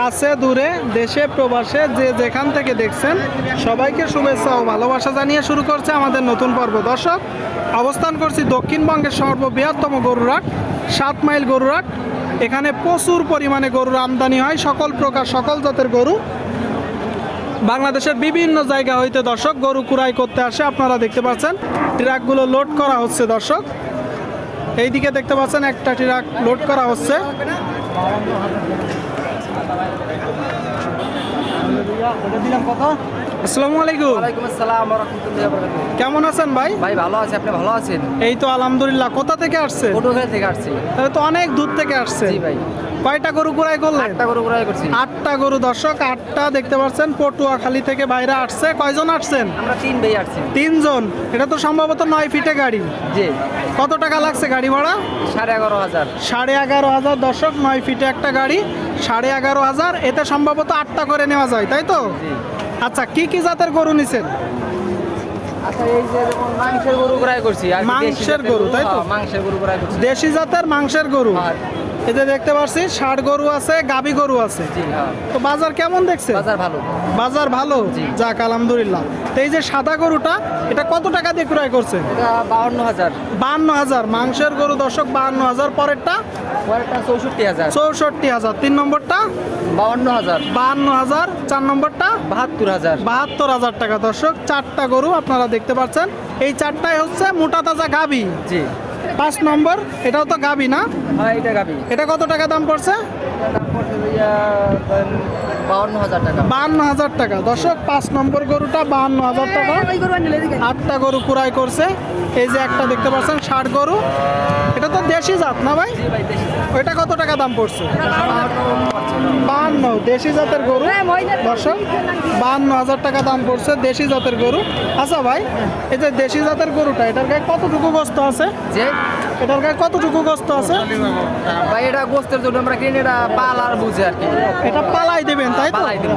কাছে, দূরে, দেশে, প্রবাসে, যে যেখান থেকে দেখছেন, সবাইকে শুভেচ্ছা ও ভালোবাসা জানিয়ে শুরু করছে আমাদের নতুন পর্ব। দর্শক, অবস্থান করছি দক্ষিণবঙ্গের সর্ববৃহত্তম গরুরাট সাত মাইল গরুরাট এখানে প্রচুর পরিমাণে গরুর আমদানি হয়, সকল প্রকার, সকল জাতের গরু। বাংলাদেশের বিভিন্ন জায়গা হইতে দর্শক, গরু কুড়াই করতে আসে। আপনারা দেখতে পাচ্ছেন, ট্রাকগুলো লোড করা হচ্ছে দর্শক। এইদিকে দেখতে পাচ্ছেন, একটা ট্রাক লোড করা হচ্ছে। আসসালামু আলাইকুম। ওয়ালাইকুম আসসালাম ওয়া রাহমাতুল্লাহি ওয়া বারাকাতুহু। কেমন আছেন ভাই? ভাই ভালো আছে আপনি ভালো আছেন? এই তো আলহামদুলিল্লাহ। কোথা থেকে আসছে পটুয়াখালী থেকে আসছি। তাহলে তো অনেক দূর থেকে আসছে জি ভাই। কয়টা গরু কুড়াই করলেন? আটটা গরু করছি। আটটা গরু। দর্শক আটটা দেখতে পাচ্ছেন পটুয়াখালী থেকে বাইরে আসছে। কয়জন আসছেন? আমরা তিন ভাই আসছি। তিনজন। এটা তো সম্ভবত নয় ফিটে গাড়ি। জি। কত টাকা লাগছে গাড়ি ভাড়া? সাড়ে এগারো হাজার। সাড়ে এগারো হাজার। দর্শক নয় ফিটে একটা গাড়ি। সাড়ে এগারো হাজার এতে সম্ভবত আটটা করে নেওয়া যায় তাই তো? আচ্ছা কি কি জাতের গরু নিছেন? আচ্ছা মাংসের গরু তাই তো? হ্যাঁ, মাংসের গরু দেশি জাতের মাংসের গরু? আর এতে দেখতে পাচ্ছি ষাট গরু আছে গাবি গরু আছে। হ্যাঁ। তো বাজার কেমন দেখছে বাজার ভালো। বাজার ভালো? জি। যাক আলহামদুলিল্লাহ। তো এই যে সাদা গরুটা এটা কত টাকা দিয়ে ক্রয় করছে এটা বাউন্ন হাজার। বান্ন হাজার মাংসের গরু দর্শক বান্ন হাজার পরেরটা? পরেরটা চৌষট্টি হাজার। চৌষট্টি হাজার তিন নম্বরটা? বাউন্ন হাজার। বান্ন হাজার চার নম্বরটা? বাহাত্তর হাজার। বাহাত্তর হাজার টাকা দর্শক চারটা গরু আপনারা দেখতে পাচ্ছেন। এই চারটাই হচ্ছে মোটা তাজা গাবি। জি। পাঁচ নম্বর এটাও তো গাবি না? হ্যাঁ এটা গাবি। এটা কত টাকা দাম পড়ছে? দাম পড়ছে বাউন্ন হাজার টাকা। বাহান্ন হাজার টাকা। দর্শক পাঁচ নম্বর গরুটা বাহান্ন হাজার টাকা। আটটা গরু কুড়াই করছে। এই যে একটা দেখতে পাচ্ছেন ষাট গরু। এটা তো দেশি জাত না ভাই? ওইটা কত টাকা দাম পড়ছে? বাহান্ন দেশি জাতের গরু। দর্শক বাহান্ন হাজার টাকা দাম পড়ছে দেশি জাতের গরু। আচ্ছা ভাই এই যে দেশি জাতের গরুটা এটার গায়ে কতটুকু গোস্ত আছে? যে? এটার গায়ে কতটুকু গোস্ত আছে? ভাই এটা গোস্তের জন্য আমরা কিনি এটা পাল আর বুঝে আর কি। এটা পালাই দেবেন তাই তো?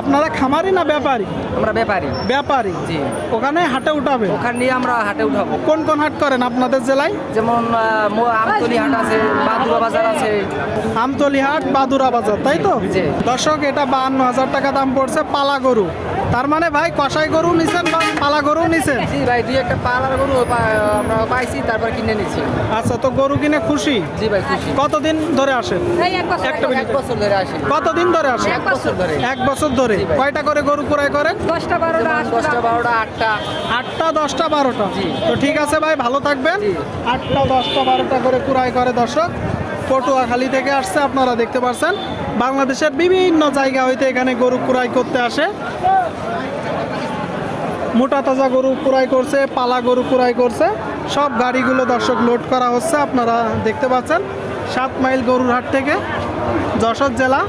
আপনারা খামারি না ব্যাপারী? আমরা ব্যাপারী। ব্যাপারী। জি। ওখানে হাটে উঠাবে ওখান নিয়ে আমরা হাটে উঠাবো। কোন কোন হাট করেন আপনাদের জেলায়? যেমন আমতলি হাট আছে বাদুরা বাজার আছে। আমতলি হাট বাদুরা বাজার তাই তো। দর্শক এটা বাহান্ন হাজার টাকা দাম পড়ছে পালা গরু। তার মানে ভাই কষাই গরু নিছেন বা পালা গরু নিছেন? জি ভাই দুই একটা পালার গরু আমরা পাইছি তারপর কিনে নিচ্ছি আচ্ছা তো গরু কিনে খুশি? জি ভাই খুশি। কতদিন ধরে আসেন? একটা মিনিট। এক বছর ধরে আসি কতদিন ধরে আসেন? এক বছর ধরে। এক বছর ধরে। কয়টা করে গরু কুড়াই করেন? দশটা বারোটা যেমন দশটা বারোটা আটটা। আটটা দশটা বারোটা। জি। তো ঠিক আছে ভাই ভালো থাকবেন। জি। আটটা দশটা বারোটা করে কুড়াই করে দর্শক। পটুয়াখালী থেকে আসছে, আপনারা দেখতে পাচ্ছেন বাংলাদেশের বিভিন্ন জায়গা হইতে এখানে গরু কুড়াই করতে আসে। মোটা তাজা গরু কুড়াই করছে, পালা গরু কুড়াই করছে। সব গাড়িগুলো দর্শক লোড করা হচ্ছে, আপনারা দেখতে পাচ্ছেন। সাত মাইল গরুর হাট থেকে যশোর জেলা।